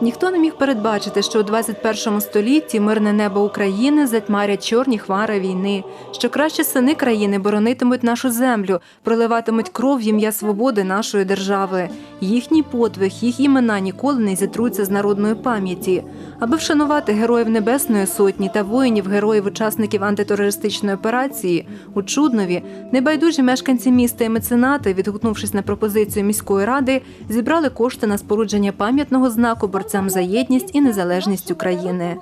Ніхто не міг передбачити, що у 21 столітті мирне небо України затьмарять чорні хвари війни, що кращі сини країни боронитимуть нашу землю, проливатимуть кров в ім'я свободи нашої держави. Їхній подвиг, їх імена ніколи не зітруться з народної пам'яті. Аби вшанувати героїв Небесної Сотні та воїнів, героїв учасників антитерористичної операції у Чуднові, небайдужі мешканці міста і меценати, відгукнувшись на пропозицію міської ради, зібрали кошти на спорудження пам'ятного знаку борцям за єдність і незалежність України.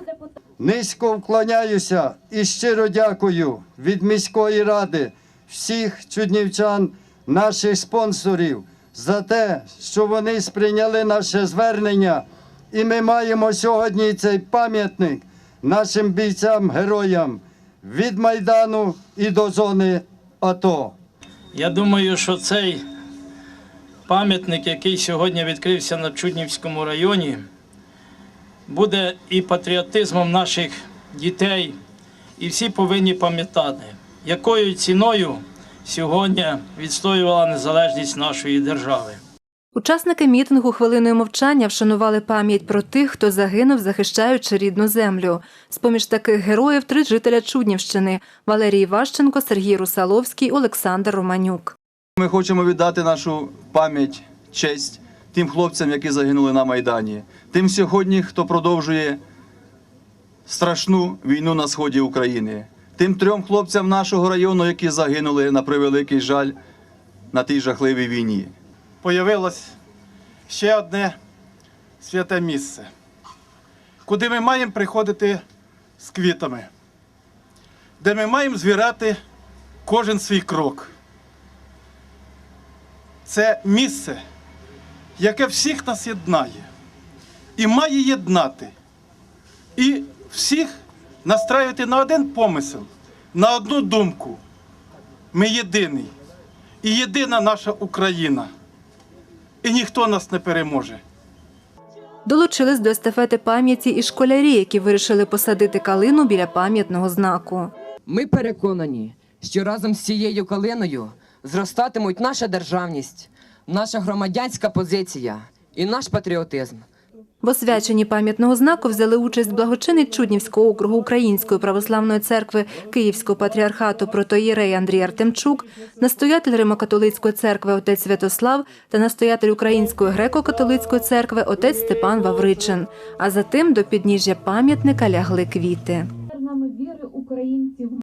Низько вклоняюся і щиро дякую від міської ради всіх чуднівчан, наших спонсорів за те, що вони сприйняли наше звернення. І ми маємо сьогодні цей пам'ятник нашим бійцям-героям від Майдану і до зони АТО. Я думаю, що цей пам'ятник, який сьогодні відкрився на Чуднівському районі, буде і патріотизмом наших дітей, і всі повинні пам'ятати, якою ціною сьогодні відстоювала незалежність нашої держави. Учасники мітингу хвилиною мовчання вшанували пам'ять про тих, хто загинув, захищаючи рідну землю. З-поміж таких героїв три жителя Чуднівщини Валерій Іващенко, Сергій Русаловський, Олександр Романюк. Ми хочемо віддати нашу пам'ять, честь тим хлопцям, які загинули на Майдані, тим сьогодні, хто продовжує страшну війну на сході України, тим трьом хлопцям нашого району, які загинули на превеликий жаль на тій жахливій війні. появилось ще одне святе місце, куди ми маємо приходити з квітами, де ми маємо звіряти кожен свій крок. Це місце, яке всіх нас єднає і має єднати, і всіх настраювати на один помисел, на одну думку. Ми єдиний і єдина наша Україна і ніхто нас не переможе. Долучились до естафети пам'яті і школярі, які вирішили посадити калину біля пам'ятного знаку. Ми переконані, що разом з цією калиною зростатимуть наша державність, наша громадянська позиція і наш патріотизм. В освяченні пам'ятного знаку взяли участь благочинний Чуднівського округу Української православної церкви Київського патріархату протоєрей Андрій Артемчук, настоятель Римокатолицької церкви отець Святослав та настоятель Української греко-католицької церкви отець Степан Вавричин. А затим до підніжжя пам'ятника лягли квіти.